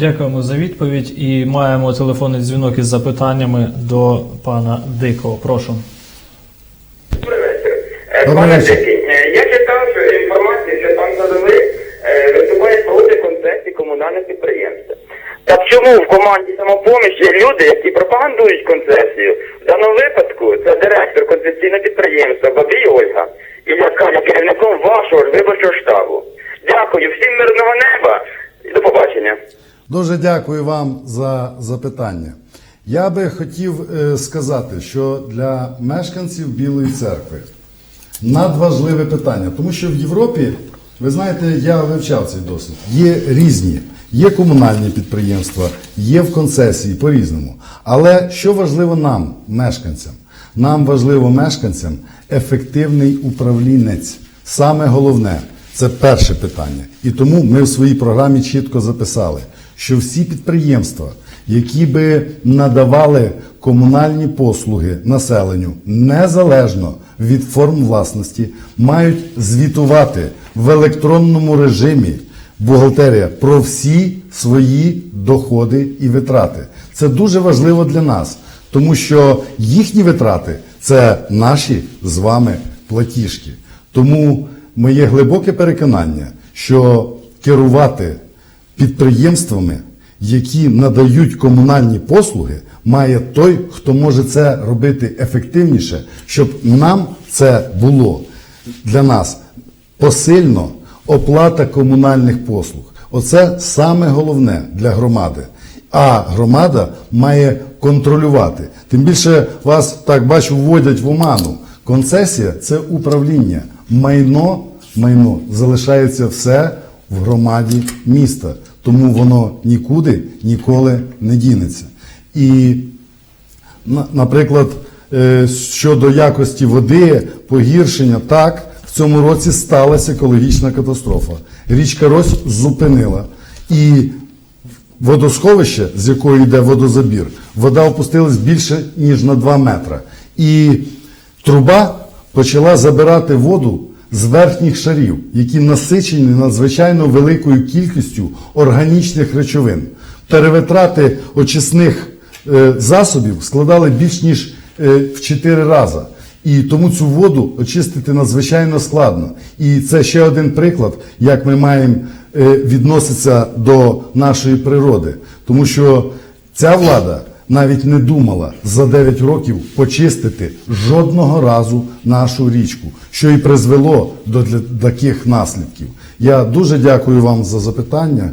Дякуємо за відповідь і маємо телефонний дзвінок із запитаннями до пана Дикого. Прошу. Добрий вечір. Е, Добрий Пане вечір. Дикий, е, я читав інформацію, що пан Садовий е, виступає проти концесії комунальних підприємств. Так чому в команді самопоміч є люди, які пропагандують концесію? В даному випадку це директор концесійного підприємства Бабій Ольга, і яка є керівником вашого ж виборчого штабу. Дякую, всім мирного неба і до побачення. Дуже дякую вам за запитання. Я би хотів е, сказати, що для мешканців Білої церкви надважливе питання, тому що в Європі, ви знаєте, я вивчав цей досвід. Є різні, є комунальні підприємства, є в концесії по-різному. Але що важливо нам, мешканцям? Нам важливо мешканцям ефективний управлінець. Саме головне це перше питання. І тому ми в своїй програмі чітко записали, що всі підприємства, які би надавали комунальні послуги населенню незалежно від форм власності, мають звітувати в електронному режимі бухгалтерія про всі свої доходи і витрати. Це дуже важливо для нас, тому що їхні витрати це наші з вами платіжки. Тому моє глибоке переконання, що керувати підприємствами, які надають комунальні послуги, має той, хто може це робити ефективніше, щоб нам це було для нас посильно оплата комунальних послуг. Оце саме головне для громади. А громада має контролювати. Тим більше вас так бачу, вводять в оману. Концесія це управління. Майно, майно залишається все в громаді міста. Тому воно нікуди ніколи не дінеться. І Наприклад, е, щодо якості води, погіршення, так, в цьому році сталася екологічна катастрофа. Річка Рось зупинила. І водосховище, з якого йде водозабір, вода опустилась більше, ніж на 2 метри. І труба почала забирати воду з верхніх шарів, які насичені надзвичайно великою кількістю органічних речовин. Перевитрати очисних е, засобів складали більш ніж е, в 4 рази. І тому цю воду очистити надзвичайно складно. І це ще один приклад, як ми маємо е, відноситися до нашої природи. Тому що ця влада навіть не думала за 9 років почистити жодного разу нашу річку, що і призвело до для- таких наслідків. Я дуже дякую вам за запитання.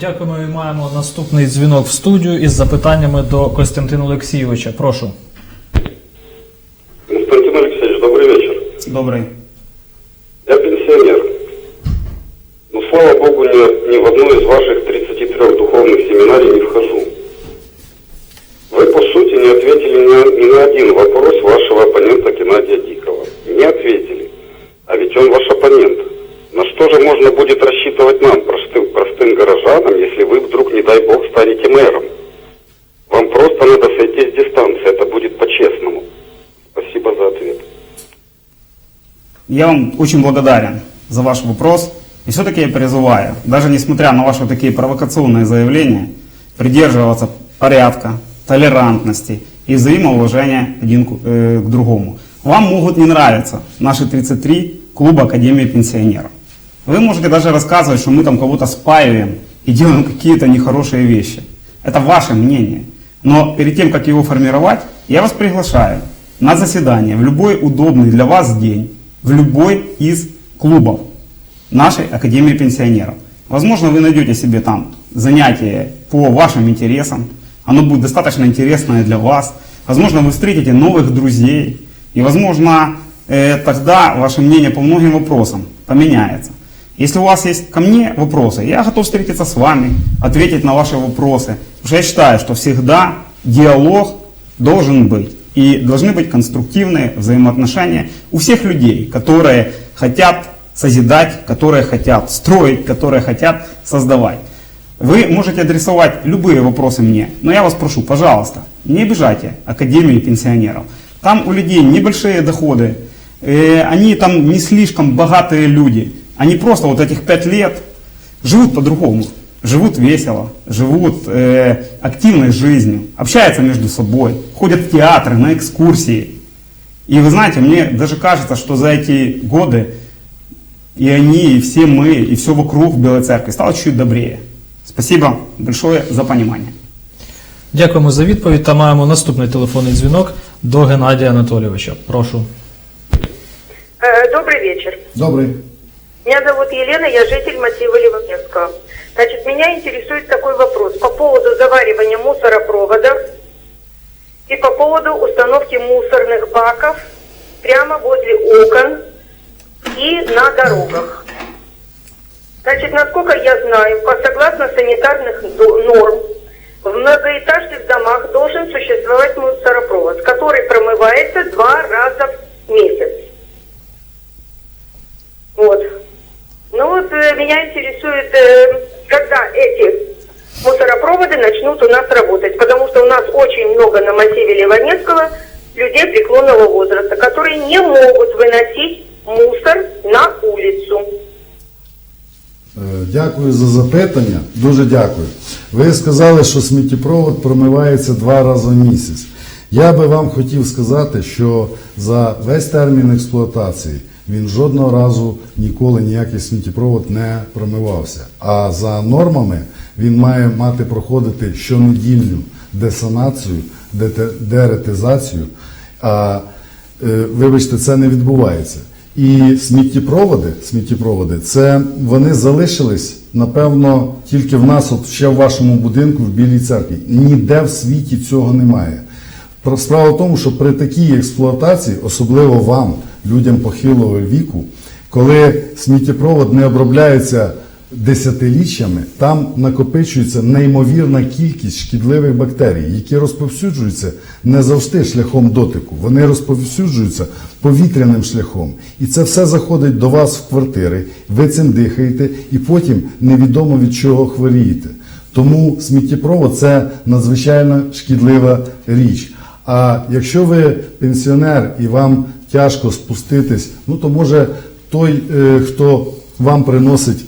Дякуємо і маємо наступний дзвінок в студію із запитаннями до Костянтина Олексійовича. Прошу. Константин Алексеевич, добрый вечер. Добрый. Я пенсионер. Но, слава богу, ни, ни в одну из ваших 33 духовных семинарий не вхожу. Вы, по сути, не ответили ни, ни на один вопрос вашего оппонента Геннадия Дикого. Не ответили. А ведь он ваш оппонент. На что же можно будет рассчитывать нам, простым, простым горожанам, если вы вдруг, не дай бог, станете мэром? Вам просто надо сойти с дистанции. Это будет по-честному. Спасибо за ответ. Я вам очень благодарен за ваш вопрос. И все-таки я призываю, даже несмотря на ваши такие провокационные заявления, придерживаться порядка, толерантности и взаимоуважения один к, э, к другому. Вам могут не нравиться наши 33 клуба Академии пенсионеров. Вы можете даже рассказывать, что мы там кого-то спаиваем и делаем какие-то нехорошие вещи. Это ваше мнение. Но перед тем, как его формировать, я вас приглашаю на заседание в любой удобный для вас день, в любой из клубов нашей Академии пенсионеров. Возможно, вы найдете себе там занятие по вашим интересам. Оно будет достаточно интересное для вас. Возможно, вы встретите новых друзей. И, возможно, э, тогда ваше мнение по многим вопросам поменяется. Если у вас есть ко мне вопросы, я готов встретиться с вами, ответить на ваши вопросы. Потому что я считаю, что всегда диалог должен быть. И должны быть конструктивные взаимоотношения у всех людей, которые хотят созидать, которые хотят строить, которые хотят создавать. Вы можете адресовать любые вопросы мне, но я вас прошу, пожалуйста, не обижайте Академию пенсионеров. Там у людей небольшие доходы, э, они там не слишком богатые люди. Они просто вот этих пять лет живут по-другому. живут весело, живут э, активной жизнью, общаются между собой, ходят в театры, на экскурсии. И вы знаете, мне даже кажется, что за эти годы и они, и все мы, и все вокруг Белой Церкви стало чуть добрее. Спасибо большое за понимание. Дякуємо за відповідь та маємо наступний телефонний дзвінок до Геннадія Анатолійовича. Прошу. Э, Добрый вечер. Добрий. Меня зовут Елена, я житель массива Ливаневского. Значит, меня интересует такой вопрос по поводу заваривания мусоропроводов и по поводу установки мусорных баков прямо возле окон и на дорогах. Значит, насколько я знаю, по согласно санитарных норм, в многоэтажных домах должен существовать мусоропровод, который промывается два раза в месяц. Вот. Ну вот э, меня интересует, э, когда эти мусоропроводы начнут у нас работать, потому что у нас очень много на массиве Ливанецкого людей преклонного возраста, которые не могут выносить мусор на улицу. Е, Дякую за запитання. Дуже дякую. Ви сказали, що сміттєпровод промивається два рази в місяць. Я би вам хотів сказати, що за весь термін експлуатації він жодного разу ніколи ніякий сміттєпровод не промивався. А за нормами він має мати проходити щонедільну десанацію, деретизацію. А е, вибачте, це не відбувається. І сміттєпроводи, сміттєпроводи, це вони залишились, напевно, тільки в нас, от ще в вашому будинку, в Білій церкві. Ніде в світі цього немає. Справа в тому, що при такій експлуатації, особливо вам, людям похилого віку, коли сміттєпровод не обробляється десятиліттями, там накопичується неймовірна кількість шкідливих бактерій, які розповсюджуються не завжди шляхом дотику. Вони розповсюджуються повітряним шляхом. І це все заходить до вас в квартири, ви цим дихаєте, і потім невідомо від чого хворієте. Тому сміттєпровод це надзвичайно шкідлива річ. А якщо ви пенсіонер і вам тяжко спуститись, ну то може той, е, хто вам приносить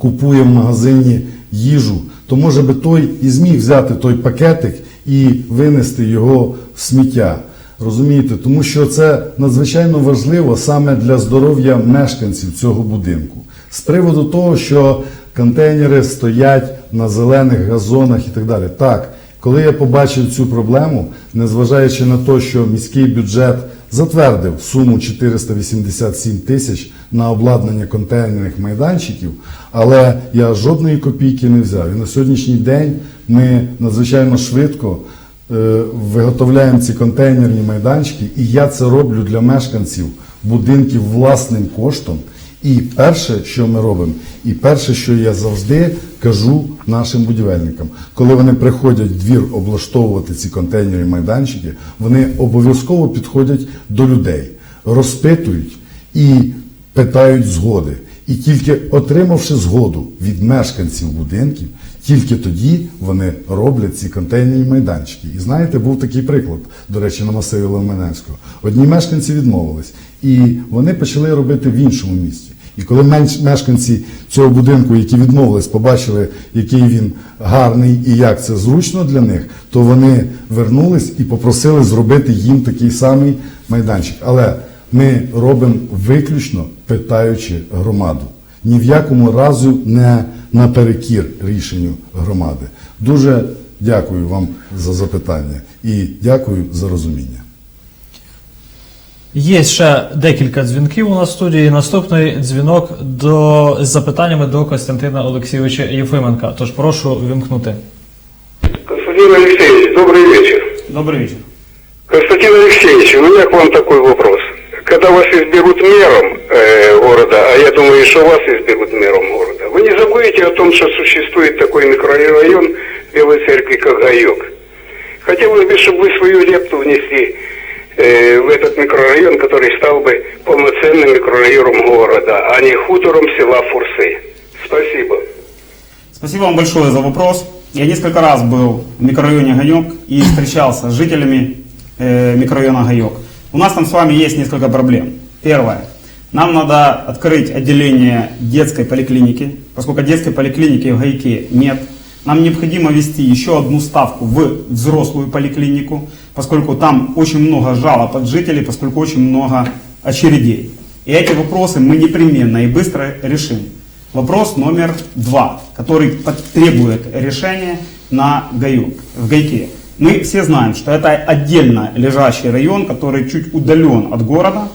купує в магазині їжу, то може би той і зміг взяти той пакетик і винести його в сміття. Розумієте, тому що це надзвичайно важливо саме для здоров'я мешканців цього будинку. З приводу того, що контейнери стоять на зелених газонах і так далі. Так, коли я побачив цю проблему, незважаючи на те, що міський бюджет затвердив суму 487 тисяч на обладнання контейнерних майданчиків, але я жодної копійки не взяв. І на сьогоднішній день ми надзвичайно швидко е, виготовляємо ці контейнерні майданчики, і я це роблю для мешканців будинків власним коштом. І перше, що ми робимо, і перше, що я завжди кажу нашим будівельникам, коли вони приходять в двір облаштовувати ці контейнерні майданчики, вони обов'язково підходять до людей, розпитують і питають згоди. І тільки отримавши згоду від мешканців будинків, тільки тоді вони роблять ці контейнерні майданчики. І знаєте, був такий приклад, до речі, на масиві Левменецького. Одні мешканці відмовились, і вони почали робити в іншому місці. І коли мешканці цього будинку, які відмовились, побачили, який він гарний і як це зручно для них, то вони вернулись і попросили зробити їм такий самий майданчик. Але ми робимо виключно питаючи громаду. Ні в якому разу не наперекір рішенню громади. Дуже дякую вам за запитання і дякую за розуміння. Є ще декілька дзвінків у нас в студії. Наступний дзвінок до, з запитаннями до Костянтина Олексійовича Єфименка. Тож прошу вимкнути. Константин Алексеевич, добрый вечер. Добрый вечер. Константин Алексеевич, у меня к вам такой вопрос. Когда вас изберут мэром э, города, а я думаю, что вас изберут мэром города, вы не забудете о том, что существует такой микрорайон Белой Церкви, как Гайок. Хотелось бы, чтобы вы свою лепту внесли э, в этот микрорайон, который стал бы полноценным микрорайоном города, а не хутором села Фурсы. Спасибо. Спасибо вам большое за вопрос. Я несколько раз был в микрорайоне Гаек и встречался с жителями э, микрорайона Гаек. У нас там с вами есть несколько проблем. Первое. Нам надо открыть отделение детской поликлиники, поскольку детской поликлиники в Гайке нет. Нам необходимо ввести еще одну ставку в взрослую поликлинику, поскольку там очень много жалоб от жителей, поскольку очень много очередей. И эти вопросы мы непременно и быстро решим. Вопрос номер два, который под- требует решения на Гаю, в Гайке. Мы все знаем, что это отдельно лежащий район, который чуть удален от города,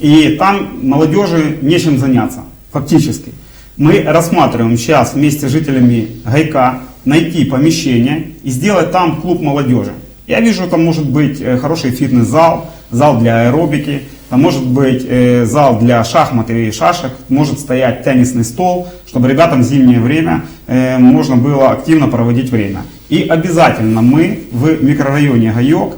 и там молодежи нечем заняться, фактически. Мы рассматриваем сейчас вместе с жителями Гайка найти помещение и сделать там клуб молодежи. Я вижу, там может быть э, хороший фитнес-зал, зал для аэробики, там может быть э, зал для шахмат и шашек, может стоять теннисный стол, чтобы ребятам в зимнее время э, можно было активно проводить время. И обязательно мы в микрорайоне Гайок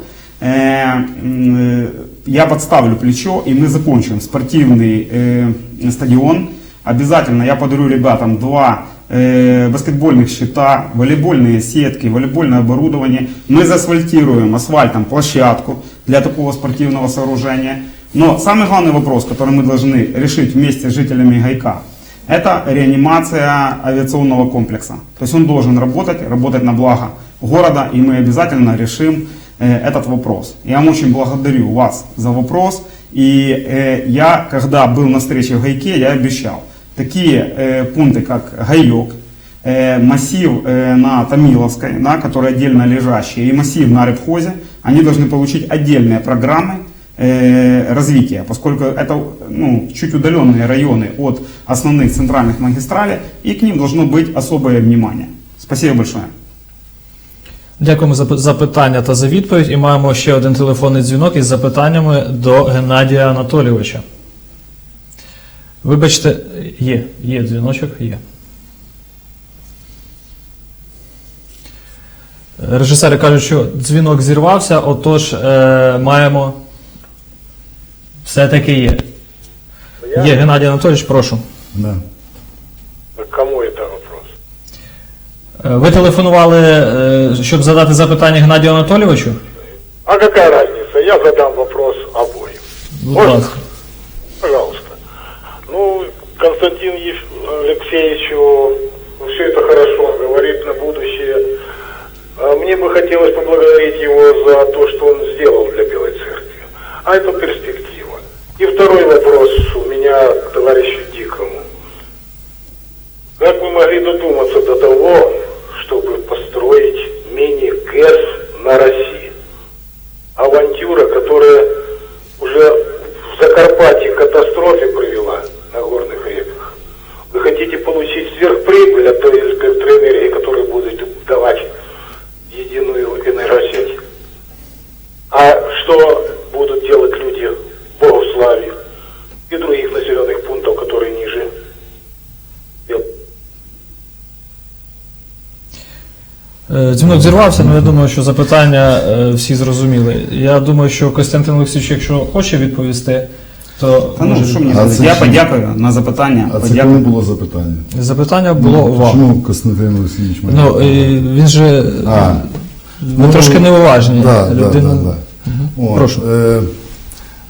я подставлю плечо, и мы закончим спортивный стадион. Обязательно я подарю ребятам два э, баскетбольных щита, волейбольные сетки, волейбольное оборудование. Мы заасфальтируем асфальтом площадку для такого спортивного сооружения. Но самый главный вопрос, который мы должны решить вместе с жителями Гайка, это реанимация авиационного комплекса. То есть он должен работать, работать на благо города, и мы обязательно решим э, этот вопрос. Я вам очень благодарю вас за вопрос. И э, я, когда был на встрече в Гайке, я обещал такие э, пункты, как Гайок, э, массив э, на Томиловской, да, который отдельно лежащий, и массив на Рыбхозе, они должны получить отдельные программы э, развития, поскольку это ну, чуть удаленные районы от основных центральных магистралей, и к ним должно быть особое внимание. Спасибо большое. Дякуємо за пи- за питання та за відповідь. І маємо ще один телефонний дзвінок із запитаннями до Геннадія Анатолійовича. Вибачте, є, є дзвіночок, є. Режисери кажуть, що дзвінок зірвався, отож е, маємо. Все-таки є. Є Геннадій Анатолійович, прошу. Да. Кому это вопрос? Е, Ви телефонували, е, щоб задати запитання Геннадію Анатолійовичу? А какая разница? Я задам вопрос обоим. Будь ласка. Пожалуйста. Константин Ев- Алексеевичу все это хорошо, говорит на будущее. А Мне бы хотелось поблагодарить его за то, что он сделал для Белой Церкви. А это перспектива. Зірвався, але я думаю, що запитання е, всі зрозуміли. Я думаю, що Костянтин Олексійович, якщо хоче відповісти, то Та ну, може що мені А це Я подякую на запитання. А це подякую. було запитання? запитання було вам. Чому Костянтин Олексійович має? Ну, і він же А, ви трошки неуважні. Да, да, людина. да, да. От, Прошу. Е,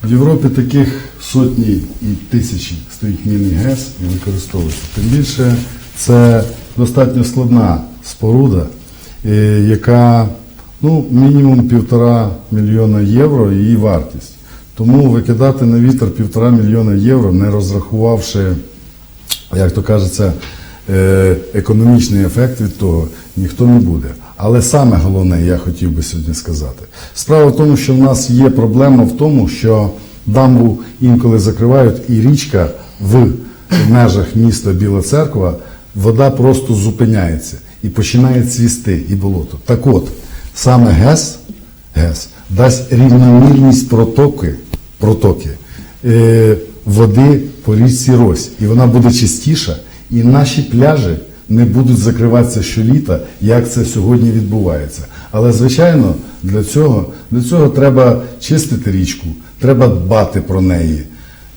в Європі таких сотні і тисячі стоїть міні-ГЕС і використовується. Тим більше це достатньо складна споруда, яка ну, мінімум півтора мільйона євро її вартість. Тому викидати на вітер півтора мільйона євро, не розрахувавши як то кажеться, е, економічний ефект від того ніхто не буде. Але саме головне, я хотів би сьогодні сказати. Справа в тому, що в нас є проблема в тому, що дамбу інколи закривають, і річка в межах міста Біла Церква, вода просто зупиняється і починає цвісти і болото. Так от, саме ГЕС, ГЕС дасть рівномірність протоки, протоки е, води по річці Рось, і вона буде чистіша, і наші пляжі не будуть закриватися щоліта, як це сьогодні відбувається. Але звичайно, для цього, для цього треба чистити річку, треба дбати про неї.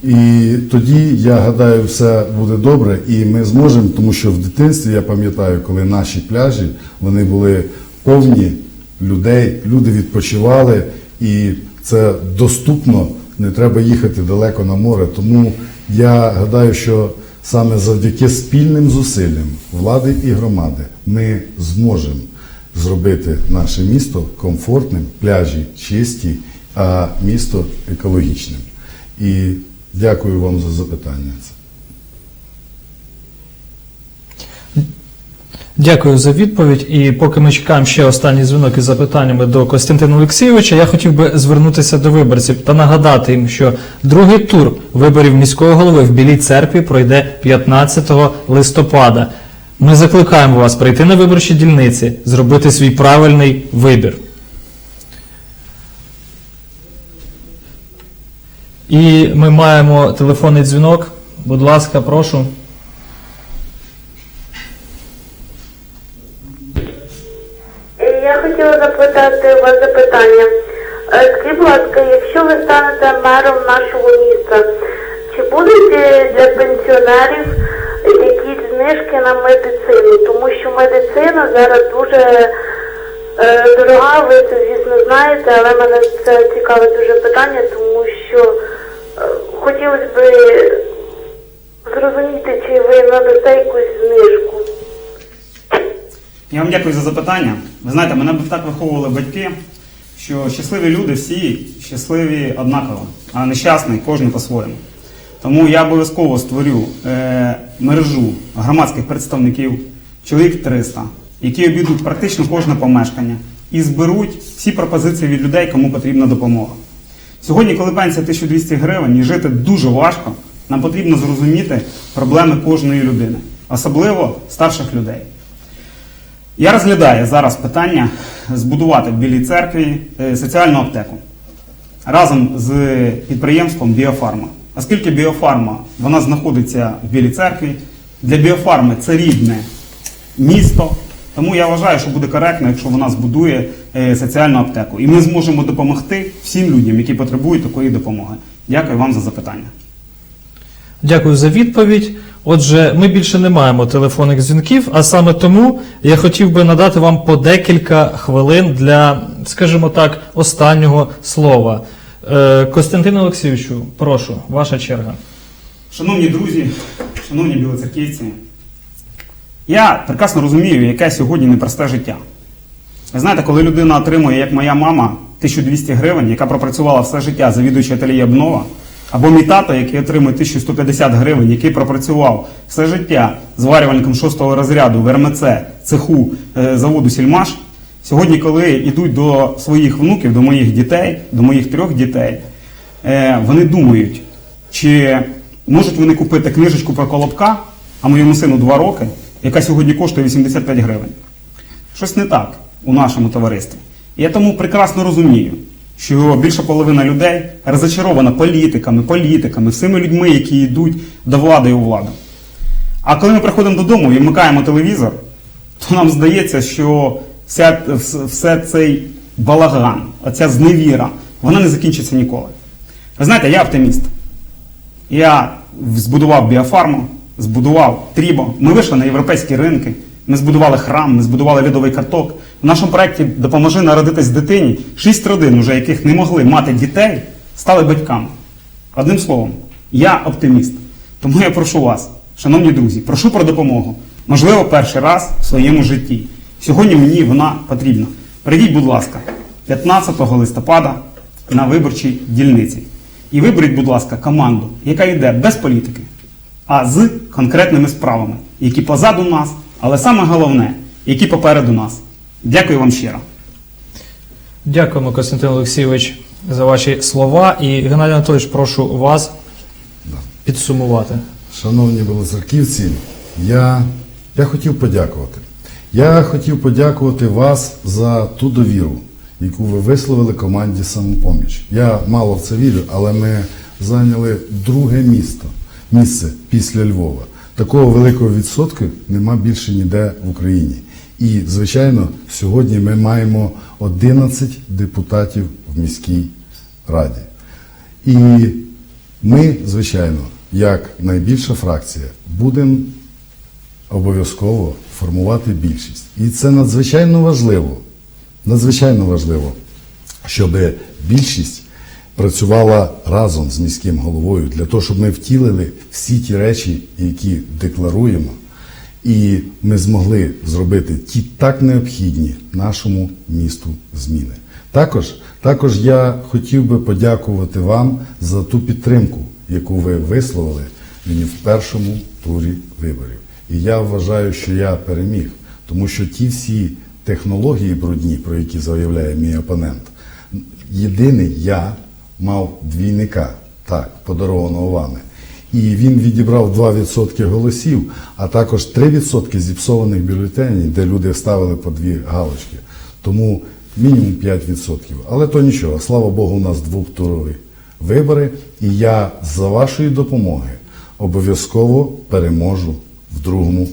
І тоді, я гадаю, все буде добре, і ми зможемо, тому що в дитинстві я пам'ятаю, коли наші пляжі вони були повні людей, люди відпочивали, і це доступно, не треба їхати далеко на море. Тому Я гадаю, що саме завдяки спільним зусиллям влади і громади ми зможемо зробити наше місто комфортним, пляжі чисті, а місто екологічним. І дякую вам за запитання. Дякую за відповідь. І поки ми чекаємо ще останній дзвінок із запитаннями до Костянтина Олексійовича, я хотів би звернутися до виборців та нагадати їм, що другий тур виборів міської голови в Білій церкві пройде 15 листопада. Ми закликаємо вас прийти на виборчі дільниці, зробити свій правильний вибір. І ми маємо телефонний дзвінок. Будь ласка, прошу. Е, Я хотіла запитати вас запитання. Е, Скажіть, будь ласка, якщо ви станете мером нашого міста, чи будуть е, для пенсіонерів якісь знижки на медицину? Тому що медицина зараз дуже дорога, ви це, звісно, знаєте, але мене це цікаве дуже питання, тому що е, хотілося б зрозуміти, чи ви надасте якусь знижку. Я вам дякую за запитання. Ви знаєте, мене б так виховували батьки, що щасливі люди всі щасливі однаково, а нещасний кожен по-своєму. Тому я обов'язково створю е, мережу громадських представників, чоловік 300, які обійдуть практично кожне помешкання і зберуть всі пропозиції від людей, кому потрібна допомога. Сьогодні, коли пенсія 1200 гривень і жити дуже важко, нам потрібно зрозуміти проблеми кожної людини, особливо старших людей. Я розглядаю зараз питання збудувати в Білій церкві е, соціальну аптеку разом з підприємством Біофарма. Оскільки Біофарма вона знаходиться в Білій церкві, для Біофарми це рідне місто. Тому я вважаю, що буде коректно, якщо вона збудує е, соціальну аптеку. І ми зможемо допомогти всім людям, які потребують такої допомоги. Дякую вам за запитання. Дякую за відповідь. Отже, ми більше не маємо телефонних дзвінків, а саме тому я хотів би надати вам по декілька хвилин для, скажімо так, останнього слова. Е, Костянтин Олексійовичу, прошу, ваша черга. Шановні друзі, шановні білоцерківці, я прекрасно розумію, яке сьогодні непросте життя. Ви знаєте, коли людина отримує, як моя мама, 1200 гривень, яка пропрацювала все життя завідуючи ательє обнова, або мій тато, який отримує 1150 гривень, який пропрацював все життя зварювальником 6-го розряду в РМЦ, цеху е, заводу Сільмаш, сьогодні, коли йдуть до своїх внуків, до моїх дітей, до моїх трьох дітей, е, вони думають, чи можуть вони купити книжечку про Колобка, а моєму сину 2 роки, яка сьогодні коштує 85 гривень. Щось не так у нашому товаристві. Я тому прекрасно розумію, що більша половина людей розочарована політиками, політиками, всіми людьми, які йдуть до влади і у владу. А коли ми приходимо додому і вмикаємо телевізор, то нам здається, що вся, все цей балаган, оця зневіра, вона не закінчиться ніколи. Ви знаєте, я оптиміст. Я збудував біофарму, збудував Трібо. Ми вийшли на європейські ринки. Ми збудували храм, ми збудували льодовий каток. В нашому проєкті допоможи народитись дитині. Шість родин, уже яких не могли мати дітей, стали батьками. Одним словом, я оптиміст. Тому я прошу вас, шановні друзі, прошу про допомогу. Можливо, перший раз в своєму житті. Сьогодні мені вона потрібна. Прийдіть, будь ласка, 15 листопада на виборчій дільниці. І виберіть, будь ласка, команду, яка йде без політики, а з конкретними справами, які позаду нас, але саме головне, які попереду нас. Дякую вам щиро. Дякуємо, Костянтин Олексійович, за ваші слова. І Геннадій Анатолійович, прошу вас підсумувати. Шановні білоцерківці, я, я хотів подякувати. Я хотів подякувати вас за ту довіру, яку ви висловили команді самопоміч. Я мало в це вірю, але ми зайняли друге місто, місце після Львова. Такого великого відсотку нема більше ніде в Україні. І, звичайно, сьогодні ми маємо 11 депутатів в міській раді. І ми, звичайно, як найбільша фракція, будемо обов'язково формувати більшість. І це надзвичайно важливо, надзвичайно важливо, щоб більшість працювала разом з міським головою для того, щоб ми втілили всі ті речі, які декларуємо, і ми змогли зробити ті так необхідні нашому місту зміни. Також, також я хотів би подякувати вам за ту підтримку, яку ви висловили мені в першому турі виборів. І я вважаю, що я переміг, тому що ті всі технології брудні, про які заявляє мій опонент, єдиний я мав двійника, так, подарованого вами. І він відібрав 2% голосів, а також 3% зіпсованих бюлетенів, де люди ставили по дві галочки. Тому мінімум 5%. Але то нічого, слава Богу, у нас двохтурові вибори, і я за вашої допомоги обов'язково переможу в другому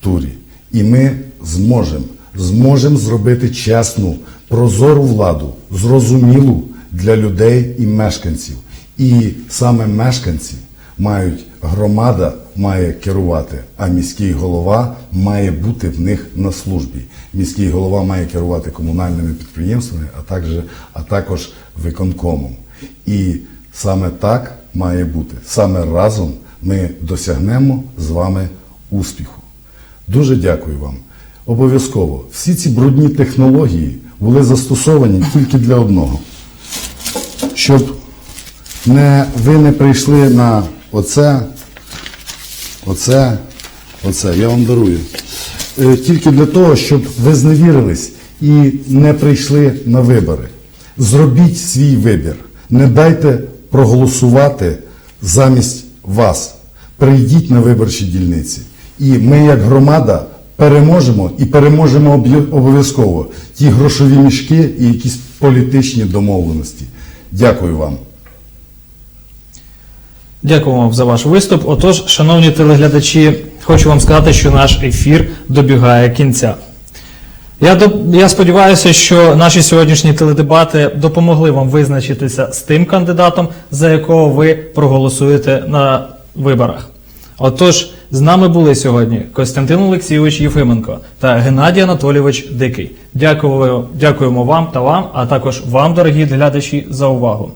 турі. І ми зможемо, зможемо зробити чесну, прозору владу, зрозумілу для людей і мешканців. І саме мешканці мають громада має керувати, а міський голова має бути в них на службі. Міський голова має керувати комунальними підприємствами, а також, а також виконкомом. І саме так має бути. Саме разом ми досягнемо з вами успіху. Дуже дякую вам. Обов'язково всі ці брудні технології були застосовані тільки для одного, щоб не, ви не прийшли на оце, оце, оце. Я вам дарую. Е, Тільки для того, щоб ви зневірились і не прийшли на вибори. Зробіть свій вибір. Не дайте проголосувати замість вас. Прийдіть на виборчі дільниці. І ми, як громада, переможемо і переможемо обов'язково ті грошові мішки і якісь політичні домовленості. Дякую вам. Дякую вам за ваш виступ. Отож, шановні телеглядачі, хочу вам сказати, що наш ефір добігає кінця. Я, я сподіваюся, що наші сьогоднішні теледебати допомогли вам визначитися з тим кандидатом, за якого ви проголосуєте на виборах. Отож, з нами були сьогодні Костянтин Олексійович Єфименко та Геннадій Анатолійович Дикий. Дякую, дякуємо вам та вам, а також вам, дорогі глядачі, за увагу.